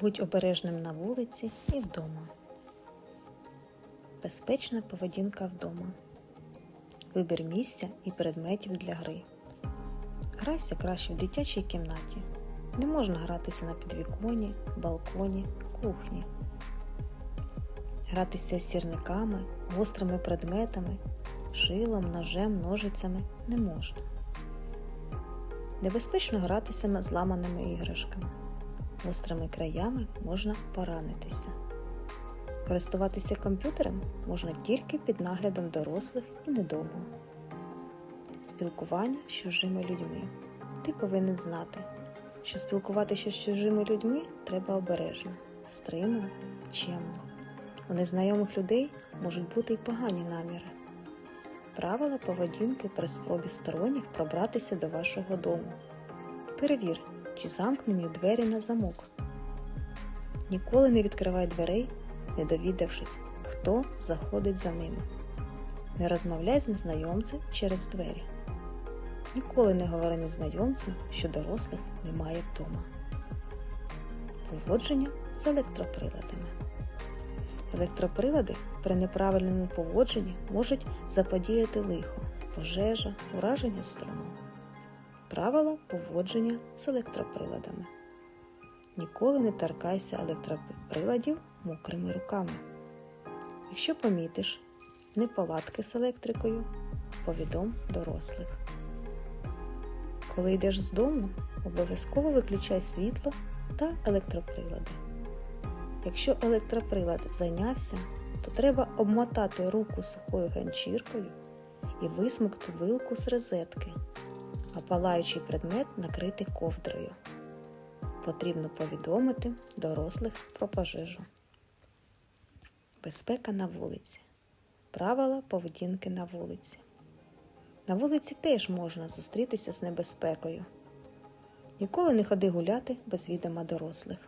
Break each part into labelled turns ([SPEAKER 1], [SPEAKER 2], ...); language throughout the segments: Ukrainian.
[SPEAKER 1] Будь обережним на вулиці і вдома. Безпечна поведінка вдома. Вибір місця і предметів для гри. Грайся краще в дитячій кімнаті. Не можна гратися на підвіконі, балконі, кухні. Гратися з сірниками, гострими предметами, шилом, ножем, ножицями не можна. Небезпечно гратися зламаними іграшками. Гострими краями можна поранитися. Користуватися комп'ютером можна тільки під наглядом дорослих і недовго. Спілкування з чужими людьми. Ти повинен знати, що спілкуватися з чужими людьми треба обережно, стримано, чемно. У незнайомих людей можуть бути й погані наміри. Правила поведінки при спробі сторонніх пробратися до вашого дому. Перевір, чи замкнені двері на замок. Ніколи не відкривай дверей, не довідавшись, хто заходить за ними. Не розмовляй з незнайомцем через двері. Ніколи не говори незнайомцям, що дорослих немає вдома. Поводження з електроприладами. Електроприлади при неправильному поводженні можуть заподіяти лихо, пожежа, ураження струму. Правила поводження з електроприладами. Ніколи не торкайся електроприладів мокрими руками. Якщо помітиш неполадки з електрикою, повідом дорослих. Коли йдеш з дому, обов'язково виключай світло та електроприлади. Якщо електроприлад зайнявся, то треба обмотати руку сухою ганчіркою і висмикти вилку з розетки, а палаючий предмет накрити ковдрою. Потрібно повідомити дорослих про пожежу. Безпека на вулиці. Правила поведінки на вулиці. На вулиці теж можна зустрітися з небезпекою. Ніколи не ходи гуляти без відома дорослих.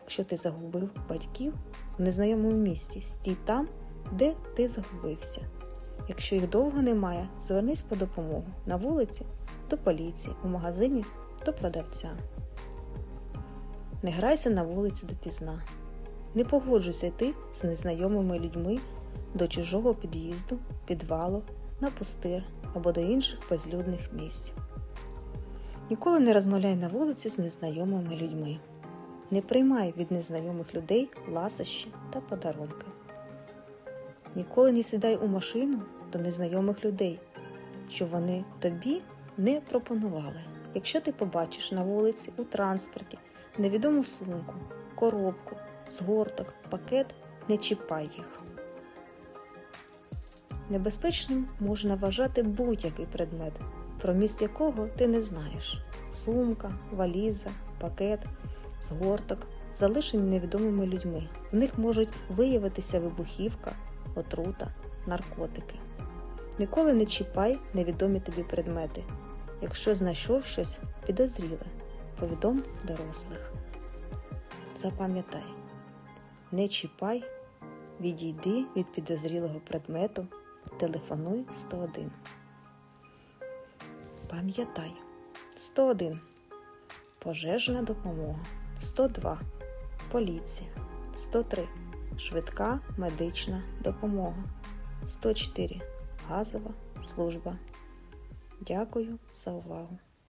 [SPEAKER 1] Якщо ти загубив батьків в незнайомому місті, стій там, де ти загубився. Якщо їх довго немає, звернись по допомогу на вулиці до поліції, у магазині до продавця. Не грайся на вулиці допізна. Не погоджуйся йти з незнайомими людьми до чужого під'їзду, підвалу, на пустир або до інших безлюдних місць. Ніколи не розмовляй на вулиці з незнайомими людьми. Не приймай від незнайомих людей ласощі та подарунки. Ніколи не сідай у машину до незнайомих людей, що вони тобі не пропонували. Якщо ти побачиш на вулиці у транспорті невідому сумку, коробку, згорток, пакет, не чіпай їх. Небезпечним можна вважати будь-який предмет, про міст якого ти не знаєш: сумка, валіза, пакет, згорток, залишені невідомими людьми. В них можуть виявитися вибухівка, отрута, наркотики. Ніколи не чіпай невідомі тобі предмети. Якщо знайшов щось підозріле, повідом дорослих. Запам'ятай, не чіпай, відійди від підозрілого предмету, телефонуй 101. Пам'ятай 101. Пожежна допомога. 102. Поліція. 103. Швидка медична допомога. 104. Газова служба. Дякую за увагу!